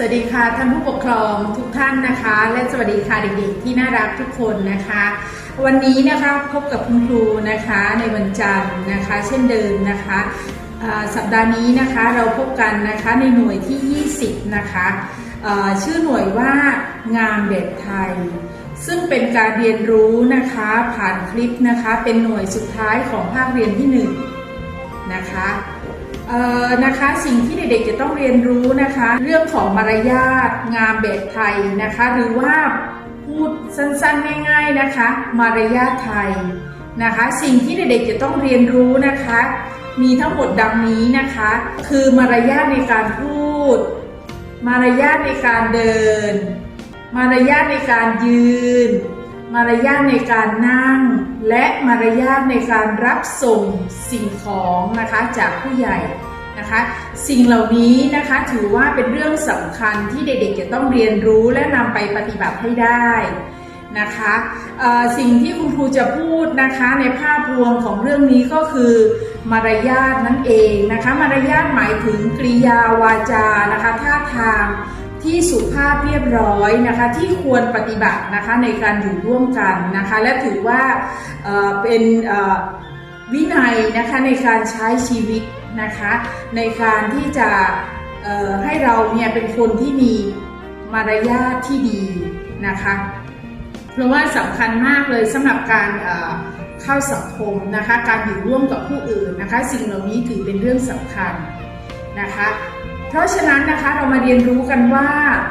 สวัสดีค่ะท่านผู้ปกครองทุกท่านนะคะ และสวัสดีค่ะเด็กๆที่น่ารักทุกคนนะคะ วันนี้นะคะพบกับคุณครูนะคะในวันจันทร์นะคะ เช่นเดิมนะคะสัปดาห์นี้นะคะเราพบกันนะคะในหน่วยที่ 20 นะคะชื่อหน่วยว่างามแบบไทย ซึ่งเป็นการเรียนรู้นะคะผ่านคลิปนะคะเป็นหน่วยสุดท้ายของภาคเรียนที่ 1 นะคะ นะคะสิ่งที่เด็กๆจะต้องเรียนรู้นะคะ เรื่องของมารยาทงามแบบไทยนะคะ หรือว่าพูดสั้นๆง่าย ๆนะคะ มารยาทไทยนะคะ สิ่งที่เด็กๆจะต้องเรียนรู้นะคะ มีทั้งหมดดังนี้นะคะ คือมารยาทในการพูด มารยาทในการเดิน มารยาทในการยืน มารยาทในการนั่ง และมารยาทในการรับส่งสิ่งของนะคะจากผู้ใหญ่ นะคะ สิ่งเหล่านี้นะคะถือว่าเป็นเรื่องสำคัญที่เด็กๆจะต้องเรียนรู้และนำไปปฏิบัติให้ได้นะคะสิ่งที่คุณครูจะพูดนะคะในภาพรวมของเรื่องนี้ก็คือ มารยาทนั่นเองนะคะมารยาทหมายถึงกริยาวาจานะคะท่าทางที่สุภาพเรียบร้อยนะคะที่ควรปฏิบัตินะคะในการอยู่ร่วมกันนะคะและถือว่าเป็น วินัยนะคะในการใช้ชีวิตนะคะ ในการที่จะให้เราเนี่ยเป็นคนที่มีมารยาทที่ดีนะคะ เพราะว่าสำคัญมากเลยสำหรับการเข้าสังคมนะคะ การอยู่ร่วมกับผู้อื่นนะคะ สิ่งเหล่านี้ถือเป็นเรื่องสำคัญนะคะ เพราะฉะนั้นนะคะเรามาเรียนรู้กันว่า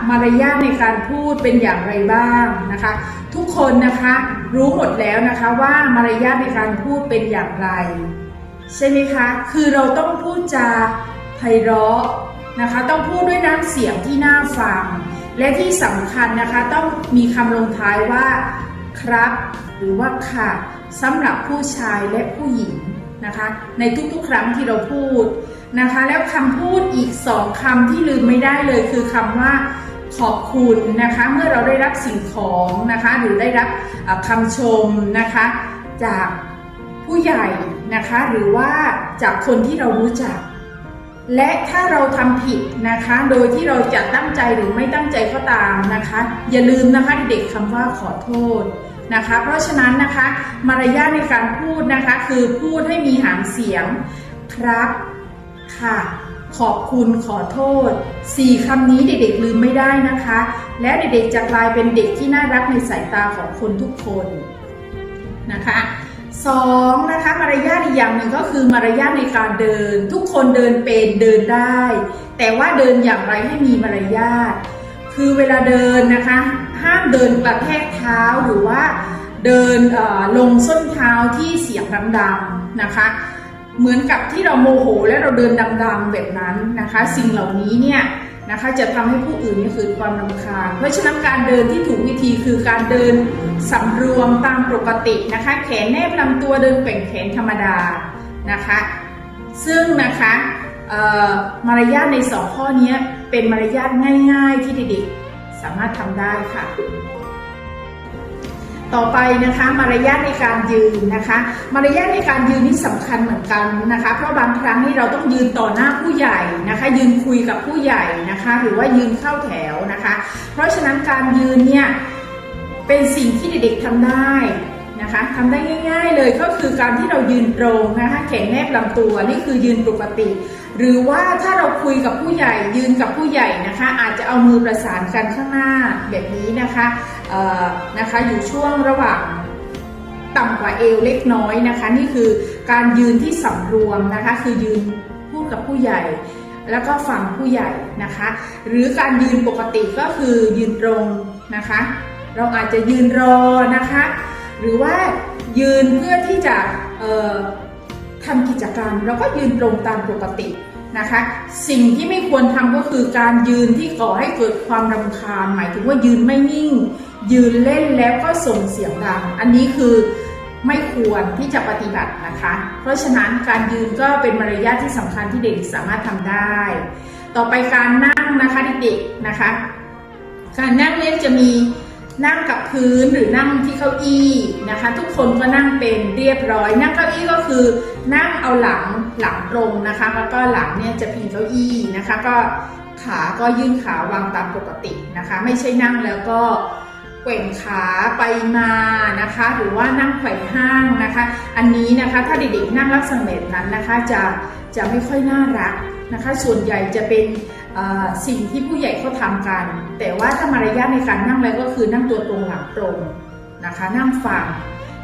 มารยาทในการพูดเป็นอย่างไรบ้างนะคะ ทุกคนนะคะรู้หมดแล้วนะคะว่ามารยาทในการพูดเป็นอย่างไร ใช่ไหมคะคือเราต้องพูดจาไพเราะนะคะต้องพูดด้วยน้ำเสียงที่น่าฟัง และที่สำคัญนะคะต้องมีคำลงท้ายว่าครับ หรือว่าค่ะสำหรับผู้ชายและผู้หญิงนะคะ ในทุกๆ ครั้งที่เราพูด นะคะ แล้วคำพูดอีกสองคำที่ลืมไม่ได้เลยคือคำว่าขอบคุณนะคะ เมื่อเราได้รับสิ่งของนะคะ หรือได้รับคำชมนะคะ จากผู้ใหญ่นะคะ หรือว่าจากคนที่เรารู้จัก และถ้าเราทำผิดนะคะ โดยที่เราจะตั้งใจหรือไม่ตั้งใจก็ตามนะคะ อย่าลืมนะคะเด็กคำว่าขอโทษนะคะ เพราะฉะนั้นนะคะมารยาทในการพูดนะคะ คือพูดให้มีหางเสียงครับ ค่ะ ขอบคุณขอโทษสี่คำนี้เด็กๆลืมไม่ได้นะคะ และเด็กๆจะกลายเป็นเด็กที่น่ารักในสายตาของคนทุกคนนะคะสองนะคะมารยาทอีกอย่างหนึ่งก็คือมารยาทในการเดิน ทุกคนเดินเป็นเดินได้ แต่ว่าเดินอย่างไรให้มีมารยาทคือเวลาเดินนะคะห้ามเดินกระแทกเท้าหรือว่าเดินลงส้นเท้าที่เสียงดังๆนะคะ เหมือนกับที่เราโมโหและเราเดินดังๆแบบนั้นนะคะ สิ่งเหล่านี้เนี่ยนะคะจะทำให้ผู้อื่นเนี่ยเกิดความรำคาญ เพราะฉะนั้นการเดินที่ถูกวิธีคือการเดินสำรวมตามปกตินะคะ แขนแนบลำตัวเดินแกว่งแขนธรรมดานะคะ ซึ่งนะคะมารยาทในสองข้อนี้เป็นมารยาทง่าย ๆ ที่เด็กๆสามารถทำได้ค่ะ ต่อไปนะคะมารยาทในการยืนนะคะ มารยาทในการยืนนี่สำคัญเหมือนกันนะคะ เพราะบางครั้งนี่เราต้องยืนต่อหน้าผู้ใหญ่นะคะ ยืนคุยกับผู้ใหญ่นะคะ หรือว่ายืนเข้าแถวนะคะ เพราะฉะนั้นการยืนเนี่ยเป็นสิ่งที่เด็กๆทำได้นะคะทำได้ง่าย ๆเลยก็คือการที่เรายืนตรงนะคะแขนแนบลำตัวนี่คือยืนปกติ หรือว่าถ้าเราคุยกับผู้ใหญ่ยืนกับผู้ใหญ่นะคะ อาจจะเอามือประสานกันข้างหน้าแบบนี้นะคะนะคะอยู่ช่วงระหว่างต่ำกว่าเอวเล็กน้อยนะคะ นี่คือการยืนที่สำรวมนะคะ คือยืนพูดกับผู้ใหญ่ แล้วก็ฟังผู้ใหญ่นะคะ หรือการยืนปกติก็คือยืนตรงนะคะ เราอาจจะยืนรอนะคะ หรือว่ายืนเพื่อที่จะ ทำกิจกรรมเราก็ยืนตรงตามปกตินะคะ สิ่งที่ไม่ควรทำก็คือการยืนที่ก่อให้เกิดความรำคาญ หมายถึงว่ายืนไม่นิ่ง ยืนเล่นแล้วก็ส่งเสียงดัง อันนี้คือไม่ควรที่จะปฏิบัตินะคะ เพราะฉะนั้นการยืนก็เป็นมารยาทที่สำคัญที่เด็กสามารถทำได้ ต่อไปการนั่งนะคะเด็กๆนะคะ การนั่งเนี่ยจะมี นั่งกับพื้นหรือนั่งที่เก้าอี้นะคะ ทุกคนก็นั่งเป็นเรียบร้อย นั่งเก้าอี้ก็คือ นั่งเอาหลังหลังตรงนะคะ แล้วก็หลังเนี่ยจะพิงเก้าอี้นะคะ ก็ขาก็ยื่นขาวางตามปกตินะคะ ไม่ใช่นั่งแล้วก็แกว่งขาไปมานะคะ หรือว่านั่งไขว่ห้างนะคะ อันนี้นะคะถ้าเด็กๆนั่งลักษณะแบบนั้นนะคะ จะจะไม่ค่อยน่ารักนะคะ ส่วนใหญ่จะเป็น สิ่งที่ผู้ใหญ่เขาทำกัน แต่ว่าถ้ามารยาทในการนั่งแล้วก็คือนั่งตัวตรงหลังตรงนะคะ นั่งฟัง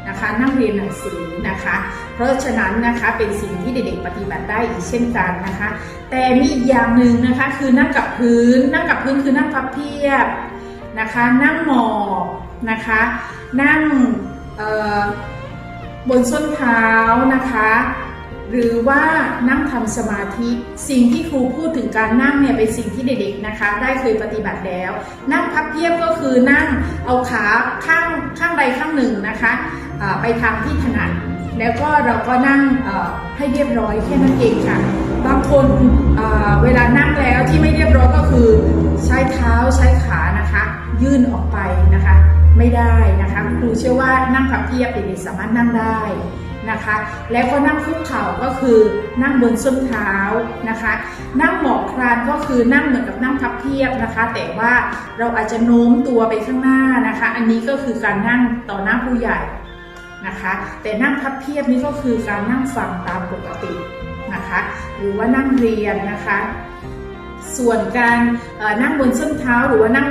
นะคะนั่งเรียนหนังสือนะคะ เพราะฉะนั้นนะคะเป็นสิ่งที่เด็กๆปฏิบัติได้อีกเช่นกันนะคะ แต่มีอีกอย่างหนึ่งนะคะคือนั่งกับพื้น นั่งกับพื้นคือนั่งพับเพียบนะคะ นั่งหมอบนะคะ นั่งบนส้นเท้านะคะ หรือว่านั่งทำสมาธิสิ่งที่ครูพูดถึงการนั่งเนี่ยเป็นสิ่งที่เด็กๆนะคะ ได้เคยปฏิบัติแล้ว นั่งพับเพียบก็คือนั่งเอาขาข้างข้างใดข้างหนึ่งนะคะไปทางที่ถนัดแล้วก็เราก็นั่งให้เรียบร้อยแค่นั้นเองค่ะ บางคนเวลานั่งแล้วที่ไม่เรียบร้อยก็คือ ใช้เท้าใช้ขานะคะ ยื่นออกไปนะคะ ไม่ได้นะคะครูเชื่อว่านั่งพับเพียบเด็กๆสามารถนั่งได้นะคะ แล้วก็นั่งคุกเข่าก็คือนั่งบนส้นเท้านะคะ นั่งหมอบคลานก็คือนั่งเหมือนกับนั่งพับเพียบนะคะ แต่ว่าเราอาจจะโน้มตัวไปข้างหน้านะคะ อันนี้ก็คือการนั่งต่อหน้าผู้ใหญ่นะคะ แต่นั่งพับเพียบนี่ก็คือการนั่งฟังตามปกตินะคะ หรือว่านั่งเรียนนะคะ ส่วนการนั่งบนส้นเท้าหรือว่านั่ง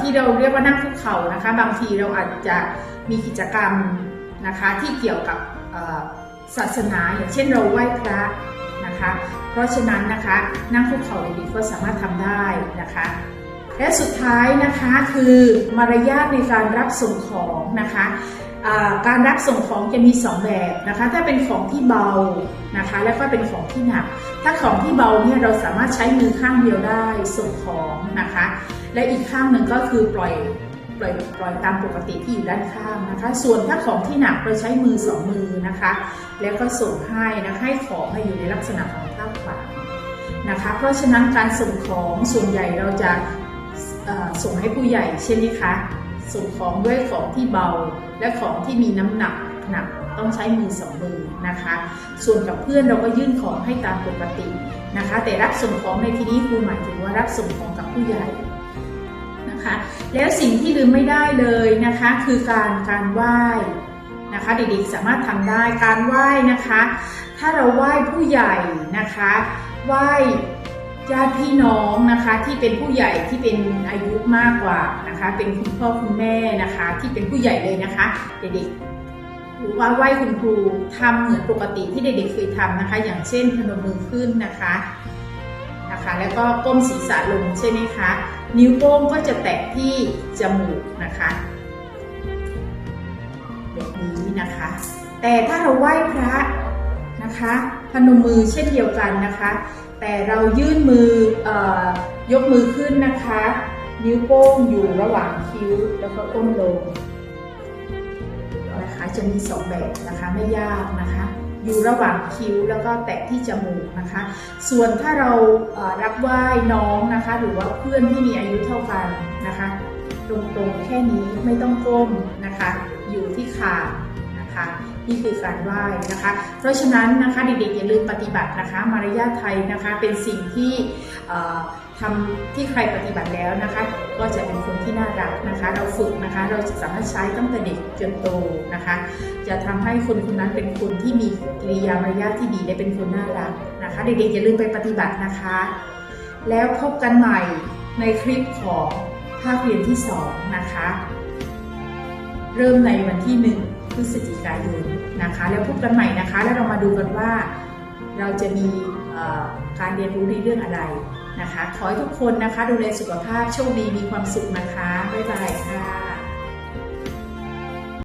ที่เราเรียกว่านั่งคุกเข่านะคะ บางทีเราอาจจะมีกิจกรรมนะคะที่เกี่ยวกับศาสนา อย่างเช่นเราไหว้พระนะคะ เพราะฉะนั้นนะคะนั่งคุกเข่าดีก็สามารถทำได้นะคะและสุดท้ายนะคะคือมารยาทในการรับส่งของนะคะการรับส่งของจะมี 2 แบบนะคะ ถ้าเป็นของที่เบานะคะ แล้วก็เป็นของที่หนัก ถ้าของที่เบาเนี่ยเราสามารถใช้มือข้างเดียวได้ส่งของนะคะ และอีกข้างหนึ่งก็คือปล่อยปล่อยปล่อยตามปกติที่อยู่ด้านข้างนะคะ ส่วนถ้าของที่หนักเราใช้มือสองมือนะคะ แล้วก็ส่งให้นะคะให้ของมาอยู่ในลักษณะของท่าขวางนะคะ เพราะฉะนั้นการส่งของส่วนใหญ่เราจะส่งให้ผู้ใหญ่ใช่ไหมคะ ส่งของด้วยของที่เบาและของที่มีน้ำหนักหนัก ต้องใช้มือสองมือนะคะ ส่วนกับเพื่อนเราก็ยื่นของให้ตามปกตินะคะ แต่รับส่งของในที่นี้ครูหมายถึงว่ารับส่งของกับผู้ใหญ่นะคะ แล้วสิ่งที่ลืมไม่ได้เลยนะคะ คือการการไหว้นะคะเด็กๆสามารถทำได้การไหว้นะคะ ถ้าเราไหว้ผู้ใหญ่นะคะไหว้ญาติพี่น้องนะคะที่เป็นผู้ใหญ่ที่เป็นอายุมากกว่านะคะ เป็นคุณพ่อคุณแม่นะคะ ที่เป็นผู้ใหญ่เลยนะคะ เด็กๆ หรือว่าไหว้คุณครูทำเหมือนปกติที่เด็กๆเคยทำนะคะ อย่างเช่นพนมมือขึ้นนะคะนะคะ แล้วก็ก้มศีรษะลงใช่ไหมคะ นิ้วโป้งก็จะแตะที่จมูกนะคะแบบนี้นะคะ แต่ถ้าเราไหว้พระนะคะพนมมือเช่นเดียวกันนะคะ แต่เรายื่นมือเออยกมือขึ้นนะคะ นิ้วโป้งอยู่ระหว่างคิ้วแล้วก็ก้มลง นะคะจะมีสองแบบนะคะไม่ยากนะคะอยู่ระหว่างคิ้วแล้วก็แตะที่จมูกนะคะ ส่วนถ้าเรารับไหว้น้องนะคะ หรือว่าเพื่อนที่มีอายุเท่ากันนะคะ ตรงๆแค่นี้ไม่ต้องก้มนะคะ อยู่ที่คางนะคะนี่คือการไหว้นะคะ เพราะฉะนั้นนะคะเด็กๆอย่าลืมปฏิบัตินะคะ มารยาทไทยนะคะเป็นสิ่งที่ ทำที่ใครปฏิบัติแล้วนะคะ ก็จะเป็นคนที่น่ารักนะคะ เราฝึกนะคะ เราจะสามารถใช้ตั้งแต่เด็กจนโตนะคะ จะทำให้คนคนนั้นเป็นคนที่มีกิริยามารยาทที่ดีและเป็นคนน่ารักนะคะ เด็กๆอย่าลืมไปปฏิบัตินะคะ แล้วพบกันใหม่ในคลิปของภาคเรียนที่2นะคะ เริ่มในวันที่ 1 พฤศจิกายนนะคะ แล้วพบกันใหม่นะคะ แล้วเรามาดูกันว่าเราจะมีการเรียนรู้ในเรื่องอะไร นะคะ ขอให้ทุกคนนะคะ ดูแลสุขภาพโชคดีมีความสุขนะคะ บ๊ายบายค่ะ